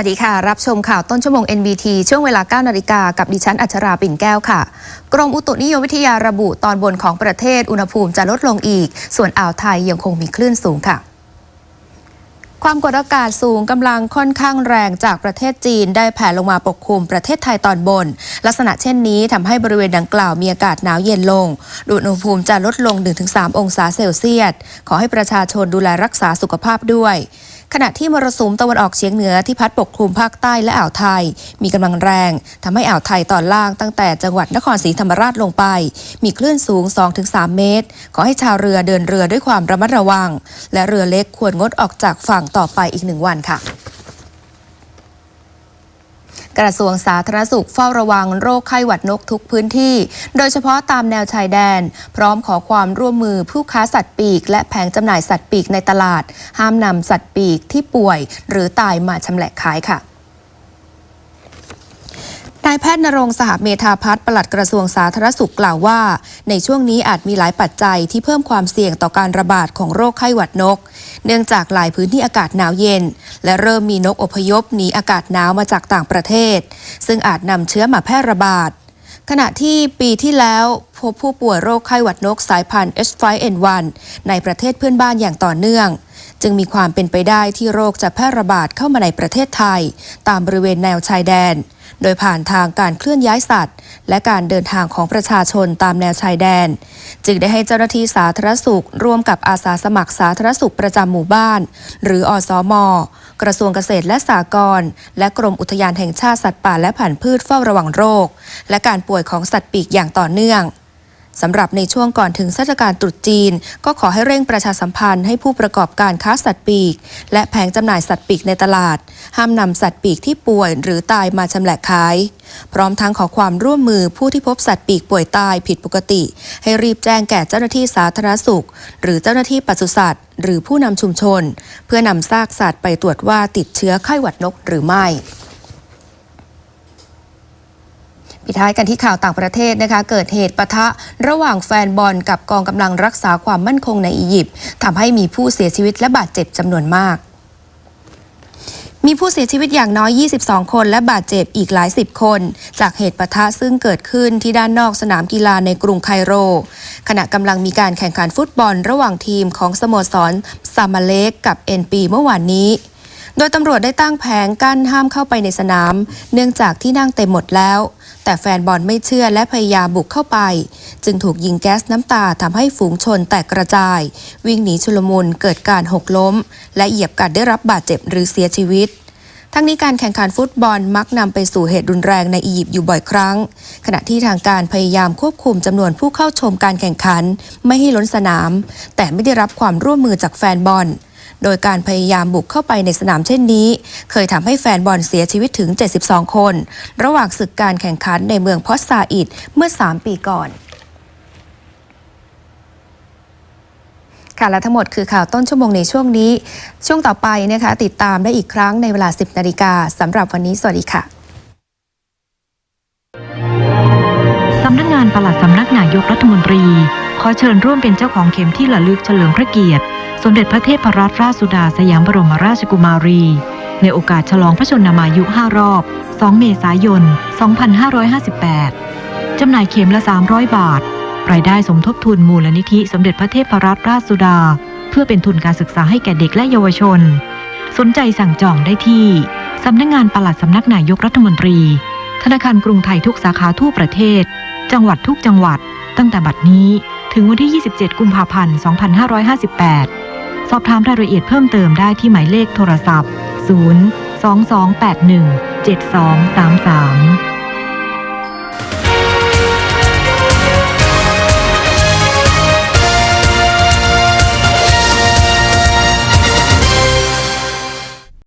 วัสดีค่ะ รับชมข่าวต้นชั่วโมง NBT ช่วงเวลา 9 นาฬิกากับดิฉันอัชราปิ่นแก้วค่ะ กรมอุตุนิยมวิทยาระบุตอนบนของประเทศอุณหภูมิจะลดลงอีก ส่วนอ่าวไทยยังคงมีคลื่นสูงค่ะความกดอากาศสูงกำลังค่อนข้างแรงจากประเทศจีนได้แผ่ลงมาปกคลุมประเทศไทยตอนบน ลักษณะเช่นนี้ทำให้บริเวณดังกล่าวมีอากาศหนาวเย็นลงอุณหภูมิจะลดลง 1-3 องศาเซลเซียส ขอให้ประชาชนดูแลรักษาสุขภาพด้วย ขณะที่มรสุมตะวันออกเฉียงเหนือที่พัดปกคลุมภาคใต้และอ่าวไทย มีกำลังแรง ทำให้อ่าวไทยตอนล่างตั้งแต่จังหวัดนครศรีธรรมราชลงไป มีคลื่นสูง 2-3 เมตร ขอให้ชาวเรือเดินเรือด้วยความระมัดระวัง และเรือเล็กควรงดออกจากฝั่งต่อไปอีกหนึ่งวันค่ะ กระทรวงสาธารณสุขเฝ้าระวังโรคไข้หวัดนกทุกพื้นที่ โดยเฉพาะตามแนวชายแดน พร้อมขอความร่วมมือผู้ค้าสัตว์ปีก และแผงจำหน่ายสัตว์ปีกในตลาด ห้ามนำสัตว์ปีกที่ป่วย หรือตายมาชำแหละขายค่ะ นายแพทย์นรงค์สหเมธาพัฒน์ปลัดกระทรวงสาธารณสุขกล่าวว่า ในช่วงนี้อาจมีหลายปัจจัยที่เพิ่มความเสี่ยงต่อการระบาดของโรคไข้หวัดนก เนื่องจากหลายพื้นที่อากาศหนาวเย็น และเริ่มมีนกอพยพหนีอากาศหนาวมาจากต่างประเทศ ซึ่งอาจนำเชื้อมาแพร่ระบาด ขณะที่ปีที่แล้วพบผู้ป่วยโรคไข้หวัดนกสายพันธุ์ H5N1 ในประเทศเพื่อนบ้านอย่างต่อเนื่องจึงมีความเป็นไปได้ที่โรคจะแพร่ระบาดเข้ามาในประเทศไทย ตามบริเวณแนวชายแดน โดยผ่านทางการเคลื่อนย้ายสัตว์ และการเดินทางของประชาชนตามแนวชายแดน จึงได้ให้เจ้าหน้าที่สาธารณสุข ร่วมกับอาสาสมัครสาธารณสุขประจำหมู่บ้าน หรืออสมกระทรวงเกษตรและสหกรณ์และกรมอุทยานแห่งชาติสัตว์ป่าและผันพืชเฝ้าระวังโรค และการป่วยของสัตว์ปีกอย่างต่อเนื่อง สำหรับในช่วงก่อนถึงเทศกาลตรุษจีน ก็ขอให้เร่งประชาสัมพันธ์ให้ผู้ประกอบการค้าสัตว์ปีก และแผงจำหน่ายสัตว์ปีกในตลาด ห้ามนำสัตว์ปีกที่ป่วยหรือตายมาชำแหละขาย พร้อมทั้งขอความร่วมมือผู้ที่พบสัตว์ปีกป่วยตายผิดปกติ ให้รีบแจ้งแก่เจ้าหน้าที่สาธารณสุข หรือเจ้าหน้าที่ปศุสัตว์ หรือผู้นำชุมชน เพื่อนำซากสัตว์ไปตรวจว่าติดเชื้อไข้หวัดนกหรือไม่ ปิดท้ายกันที่ข่าวต่างประเทศนะคะเกิดเหตุปะทะระหว่างแฟนบอลกับกองกำลังรักษาความมั่นคงในอียิปต์ทำให้มีผู้เสียชีวิตและบาดเจ็บจำนวนมากมีผู้เสียชีวิตอย่างน้อย 22 คนและบาดเจ็บอีกหลายสิบคน จากเหตุปะทะซึ่งเกิดขึ้นที่ด้านนอกสนามกีฬาในกรุงไคโร ขณะกำลังมีการแข่งขันฟุตบอลระหว่างทีมของสโมสรซามาเลกกับเอ็นปีเมื่อวานนี้ โดยตำรวจได้ตั้งแผงกั้นห้ามเข้าไปในสนาม เนื่องจากที่นั่งเต็มหมดแล้ว แต่แฟนบอลไม่เชื่อและพยายามบุกเข้าไป จึงถูกยิงแก๊สน้ำตาทำให้ฝูงชนแตกกระจาย วิ่งหนีชุลมุนเกิดการหกล้ม และเหยียบกันได้รับบาดเจ็บหรือเสียชีวิตทั้งนี้การแข่งขันฟุตบอลมักนำไปสู่เหตุรุนแรงในอียิปต์อยู่บ่อยครั้ง ขณะที่ทางการพยายามควบคุมจำนวนผู้เข้าชมการแข่งขัน ไม่ให้ล้นสนาม แต่ไม่ได้รับความร่วมมือจากแฟนบอล โดยการพยายามบุกเข้าไปในสนามเช่นนี้ เคยทำให้แฟนบอลเสียชีวิตถึง 72 คน ระหว่างศึกการแข่งขันในเมืองพอสซาอิดเมื่อ 3 ปีก่อนค่ะและทั้งหมดคือข่าวต้นชั่วโมงในช่วงนี้ ช่วงต่อไปนะคะติดตามได้อีกครั้งในเวลา 10 นาฬิกาสำหรับวันนี้ สวัสดีค่ะสำนักงานปลัดสำนักนายกรัฐมนตรี ขอเชิญร่วมเป็นเจ้าของเข็มที่ระลึกเฉลิมพระเกียรติ มเด็จพระเทพรัตนราชสุดาสยามบรมราชกุมารี ในโอกาสฉลองพระชนมายุ 5 รอบ 2 เมษายน 2558 จำหน่ายเข็มละ 300 บาท รายได้สมทบทุนมูลนิธิสมเด็จพระเทพรัตนราชสุดา เพื่อเป็นทุนการศึกษาให้แก่เด็กและเยาวชน สนใจสั่งจองได้ที่ สำนักงานปลัดสำนักนายกรัฐมนตรี ธนาคารกรุงไทยทุกสาขาทั่วประเทศ จังหวัดทุกจังหวัด ตั้งแต่บัดนี้ถึงวันที่ 27 กุมภาพันธ์ 2558 สอบถามรายละเอียดเพิ่มเติมได้ที่หมายเลขโทรศัพท์ 0 2281 7233